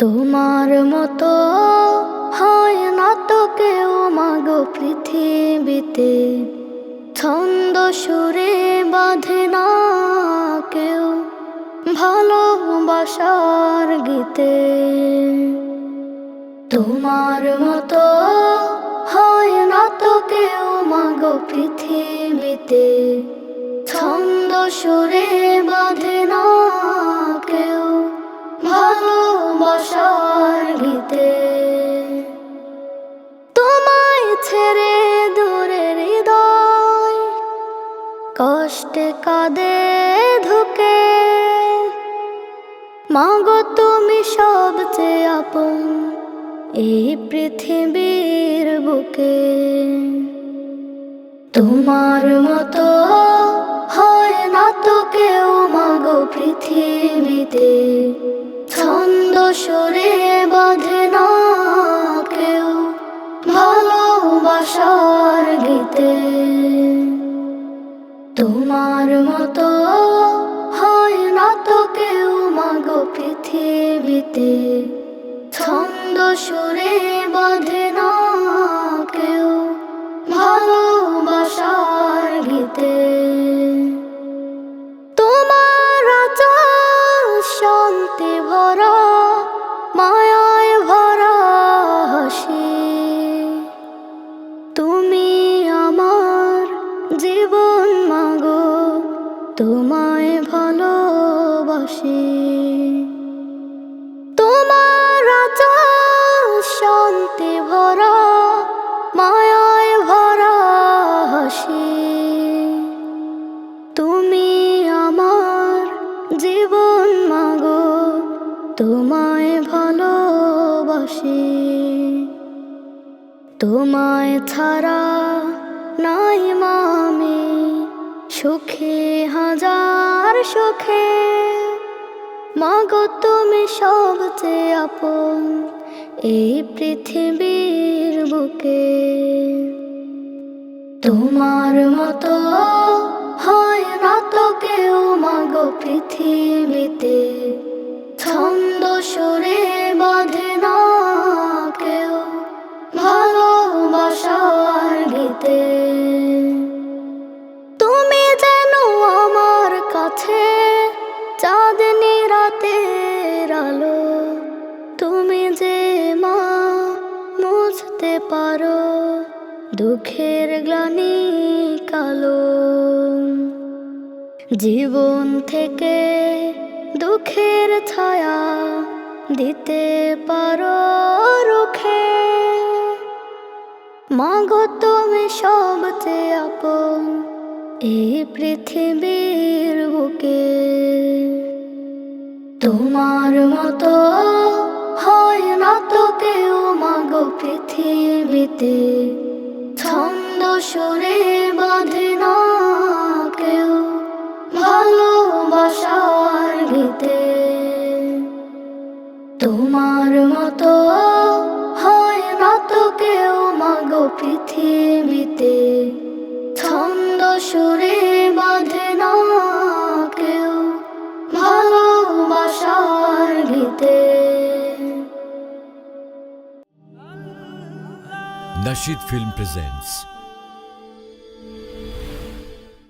তোমার মতো হয় না তো কেউ মাগো পৃথিবীতে। ছন্দ সুরে বাঁধে না কেউ ভালোবাসার গীতে। তোমার মতো হয় না তো কেউ মাগো পৃথিবীতে। ছন্দ সুরে বাঁধে না কেউ ভালোবাসার গীতে। তোমায় ছেড়ে দূরে হৃদয়, কষ্টে কাঁদে ধুকে। মাগো তুমি সবচেয়ে আপন এই পৃথিবীর বুকে। তোমার মতো হয় না তো কেউ মাগো পৃথিবীতে। ছন্দ সুরে বাঁধে না কেউ। ভালোবাসার গীতে তোমার মতো হয় না তো কেউ মাগো পৃথিবীতে। ছন্দ সুরে বাঁধে না জীবন মাগো, তোমায় ভালোবাসি। তোমার শান্তি ভরা, মায়ায় ভরা হাসি। তুমি আমার জীবন মাগো, তোমায় ভালোবাসি। তোমায় ছাড়া নাই মামি, সুখে, হাজার সুখে। মাগো তুমি সবচেয়ে আপন এই পৃথিবীর বুকে। তোমার মতো হয় না তো কেউ মাগো পৃথিবীতে ভালোবাসার তুমি যেন আমার কাছে চাঁদনি রাতের আলো। তুমি যে মা, মুছতে পারো দুঃখের গ্লানি কালো। জীবন থেকে দুঃখের ছায়া দিতে পারো রুখে। মাগো তুমি সবচেয়ে আপন এই পৃথিবীর বুকে। তোমার মতো হয় না তো কেউ মাগো পৃথিবীতে। ছন্দ সুরে বাঁধে না কেউ মাগো পৃথিবীতে? ছন্দ সুরে বাঁধে না কেউ ভালোবাসার গীতে। Nashid Film presents